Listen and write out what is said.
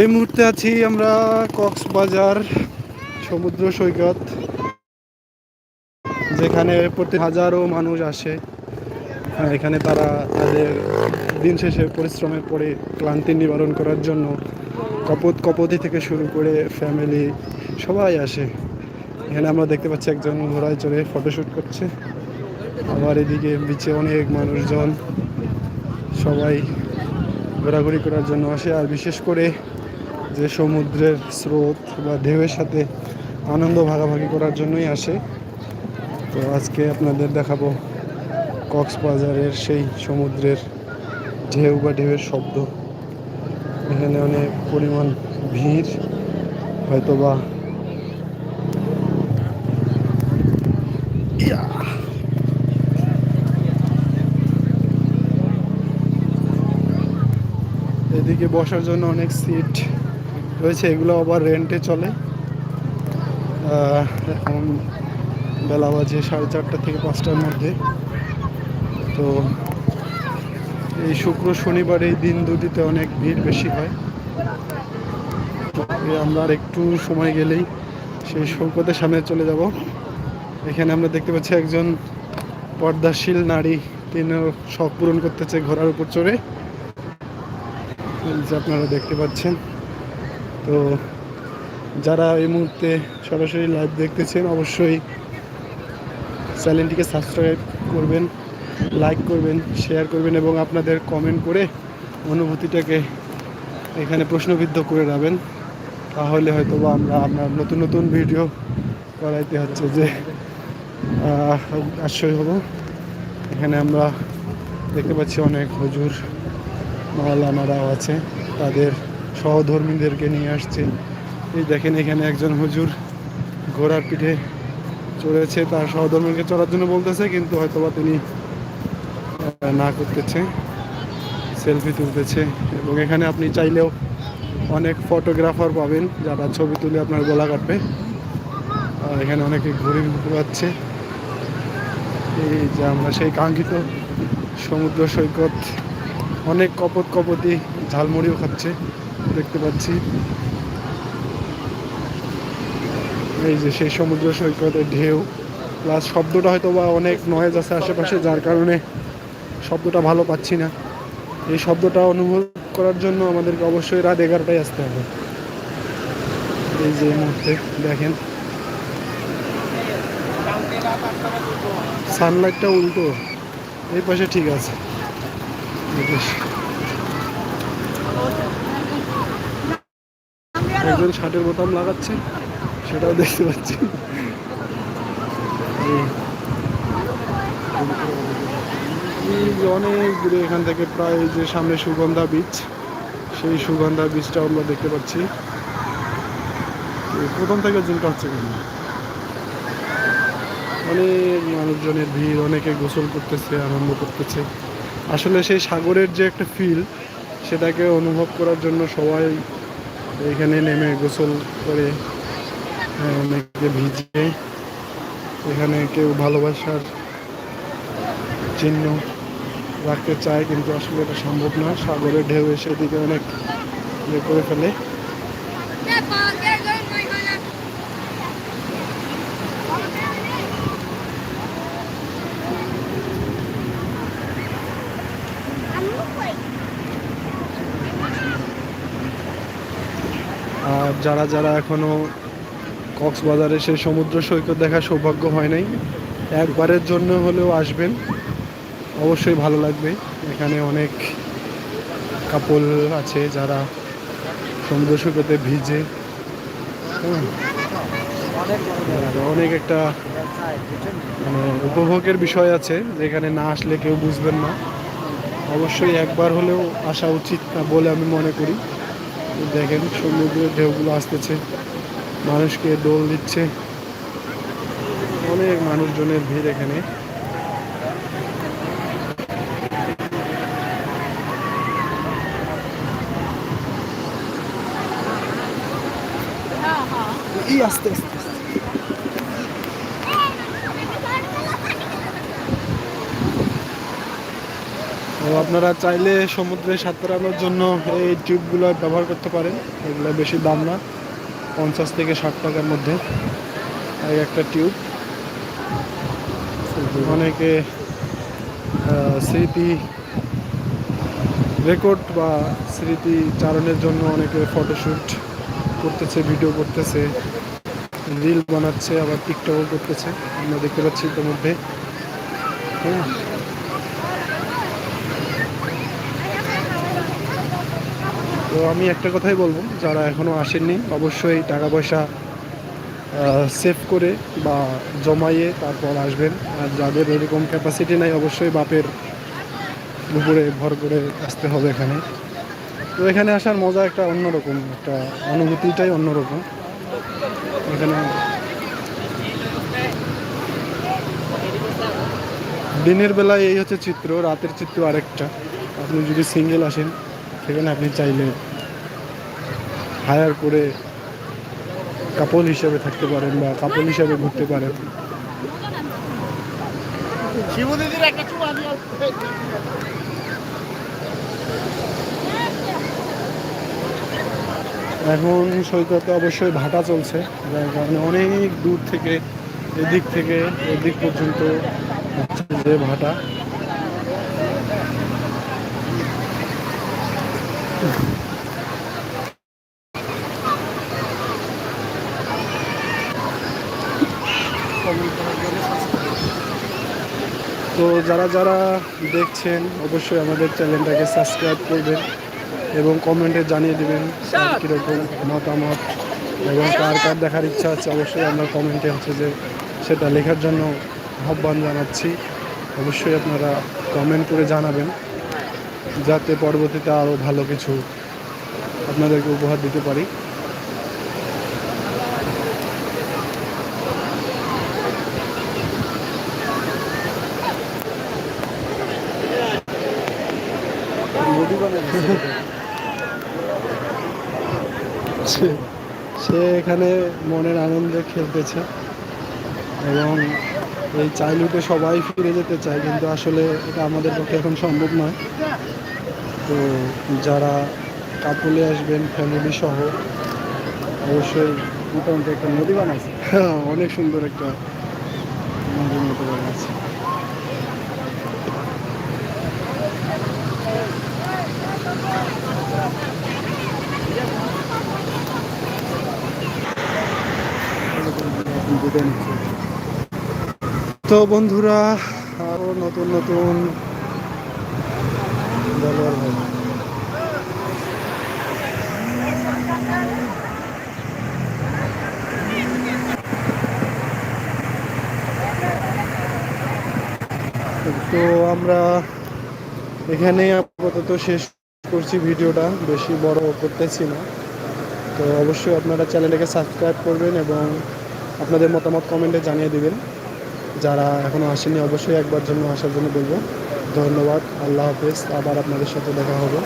এই মুহূর্তে আছি আমরা কক্সবাজার সমুদ্র সৈকত, যেখানে প্রতি হাজারো মানুষ আসে। হ্যাঁ, এখানে তারা তাদের দিন শেষে পরিশ্রমের পরে ক্লান্তি নিবারণ করার জন্য কপত কপতি থেকে শুরু করে ফ্যামিলি সবাই আসে। এখানে আমরা দেখতে পাচ্ছি একজন ঘোড়ায় চড়ে ফটোশ্যুট করছে। আবার এদিকে বিচে অনেক মানুষজন। সবাই ঘোরাঘুরি করার জন্য আসে। আর বিশেষ করে যে সমুদ্রের স্রোত বা ঢেউয়ের সাথে আনন্দ ভাগাভাগি করার জন্যই আসে। তো আজকে আপনাদের দেখাবো কক্সবাজারের সেই সমুদ্রের ঢেউ বা ঢেউয়ের শব্দ। এখানে অনেক পরিমাণ ভিড়, হয়তোবা ইয়া এদিকে বসার জন্য অনেক সিট রয়েছে, এগুলো আবার রেন্টে চলে। এখন বেলা বাজে সাড়ে চারটা থেকে পাঁচটার মধ্যে। তো এই শুক্র, শনিবার এই দিন দুটিতে অনেক ভিড় বেশি হয়। আমরা আর একটু সময় গেলেই সেই সৈকতের সামনে চলে যাব। এখানে আমরা দেখতে পাচ্ছি একজন পর্দাশীল নারী তিনি শখ পূরণ করতেছে ঘোড়ার উপর চড়ে। যে আপনারা দেখতে পাচ্ছেন। তো যারা এই মুহূর্তে সরাসরি লাইভ দেখতেছেন, অবশ্যই চ্যানেলটিকে সাবস্ক্রাইব করবেন লাইক করবেন শেয়ার করবেন এবং আপনাদের কমেন্ট করে অনুভূতিটাকে এখানে প্রশ্নবিদ্ধ করে যাবেন তাহলে হয়তো বা আমরা আপনার নতুন নতুন ভিডিও করাইতে হচ্ছে যে আশ্রয় হব। এখানে আমরা দেখতে পাচ্ছি অনেক হুজুর মাওলানারাও আছে, তাদের সহধর্মীদেরকে নিয়ে আসছে। এই দেখেন এখানে একজন হুজুর ঘোড়ার পিঠে চড়েছে, তার সহধর্মীকে চড়ার জন্য বলতেছে, কিন্তু হয়তোবা তিনি না করতেছে, সেলফি তুলতেছে। এবং এখানে আপনি চাইলেও অনেক ফটোগ্রাফার পাবেন, যারা ছবি তুলে আপনার গলা কাটবে। এখানে অনেকে ঘুরে ঘুরাচ্ছে। এই যে আমরা সেই কাঙ্ক্ষিত সমুদ্র সৈকত অনেক কপত কপতি ঝালমুড়িও খাচ্ছে, দেখতে পাচ্ছি। এই যে সেই সমুদ্র সৈকতের ঢেউ প্লাস শব্দটা হয়তো বা অনেক নয়েজ আছে আশেপাশে, যার কারণে শব্দটা ভালো পাচ্ছি না। এই শব্দটা অনুভব করার জন্য আমাদেরকে অবশ্যই রাত এগারোটায় আসতে হবে। এই যে মুহূর্তে, দেখেন। সানলাইটটা উল্টো, এই পাশে ঠিক আছে। একজন শার্টের বোতাম লাগাচ্ছে, সেটাও দেখতে পাচ্ছি। অনেক দূরে এখান থেকে প্রায় যে সামনে সুগন্ধা বিচ সেই সুগন্ধা বিচটা আমরা দেখতে পাচ্ছি। প্রথম থেকে জুমটা হচ্ছে কেন অনেক মানুষজনের ভিড়, অনেকে গোসল করতেছে, আনন্দ করতেছে। আসলে সেই সাগরের যে একটা ফিল সেটাকে অনুভব করার জন্য সবাই এখানে নেমে গোসল করে হ্যাঁ, অনেকে ভিজে এখানে কেউ ভালোবাসার চিহ্ন রাখতে চায় কিন্তু আসলে এটা সম্ভব না। সাগরের ঢেউ এসে দিকে অনেক ইয়ে করে ফেলে আর যারা যারা এখনও কক্সবাজারে সেই সমুদ্র সৈকত দেখার সৌভাগ্য হয় নাই একবারের জন্য হলেও আসবেন। অবশ্যই ভালো লাগবে। এখানে অনেক কাপল আছে যারা সমুদ্র সৈকতে ভিজে। হ্যাঁ, অনেক একটা মানে উপভোগের বিষয় আছে যেখানে না আসলে কেউ বুঝবেন না। অবশ্যই একবার হলেও আসা উচিত না বলে আমি মনে করি। দেখেন সমুদ্রের ঢেউগুলো আসতেছে। মানুষকে দোল দিচ্ছে। অনেক মানুষজনের ভিড় এখানে। এই আস্তে আস্তে। আপনারা চাইলে সমুদ্রে সাঁতরানোর জন্য এই টিউবগুলো ব্যবহার করতে পারেন। এগুলো বেশি দাম না, পঞ্চাশ থেকে ষাট টাকার মধ্যে এই একটা টিউব। অনেকে স্মৃতি রেকর্ড বা স্মৃতি চারণের জন্য অনেকে ফটোশ্যুট করতেছে ভিডিও করতেছে রিল বানাচ্ছে, আবার টিকটকও করতেছে। আমরা দেখতে পাচ্ছি ইতিমধ্যে হ্যাঁ তো আমি একটা কথাই বলব, যারা এখনও আসেননি, অবশ্যই টাকা পয়সা সেভ করে বা জমাইয়ে তারপর আসবেন। আর যাদের এরকম ক্যাপাসিটি নাই, অবশ্যই বাপের উপরে ভর করে আসতে হবে এখানে। তো এখানে আসার মজা একটা অন্যরকম, একটা অনুভূতিটাই অন্যরকম। এখানে দিনের বেলায় এই হচ্ছে চিত্র, রাতের চিত্র আরেকটা। আপনি যদি সিঙ্গেল আসেন সেখানে আপনি চাইলে হায়ার করে কাপল হিসাবে থাকতে পারেন বা কাপল হিসাবে ঘুরতে পারেন। এখন সৈকতে অবশ্যই ভাটা চলছে যার কারণে অনেক দূর থেকে এদিক থেকে এদিক পর্যন্ত যে ভাটা। তো যারা যারা দেখছেন, অবশ্যই আমাদের চ্যানেলটাকে সাবস্ক্রাইব করবেন এবং কমেন্টে জানিয়ে দেবেন কার কীরকম মতামত এবং কার কার দেখার ইচ্ছা আছে, অবশ্যই আমরা কমেন্টে হচ্ছে যে সেটা লেখার জন্য আহ্বান জানাচ্ছি। অবশ্যই আপনারা কমেন্ট করে জানাবেন। যাতে পরবর্তীতে আরও ভালো কিছু আপনাদেরকে উপহার দিতে পারি। সে- এখানে মনের আনন্দে খেলতেছে এবং এই চাইল্ডহুডে সবাই ফিরে যেতে চায়, কিন্তু আসলে এটা আমাদের পক্ষে এখন সম্ভব নয়। তো যারা কাপলে আসবেন ফ্যামিলি সহ, অবশ্যই মোটামুটি একটা নদী বানাইছে। অনেক সুন্দর একটা নদীর মতো বানাইছে। তো বন্ধুরা, আরও নতুন নতুন ভাই। তো আমরা এখানে আপাতত শেষ করছি ভিডিওটা, বেশি বড় করতেছি না তো অবশ্যই আপনারা চ্যানেলটাকে সাবস্ক্রাইব করবেন এবং আপনাদের মতামত কমেন্টে জানিয়ে দিবেন যারা এখনও আসেনি, অবশ্যই একবার জন্য আসার জন্য বলব। ধন্যবাদ, আল্লাহ হাফেজ, আবার আপনাদের সাথে দেখা হবে।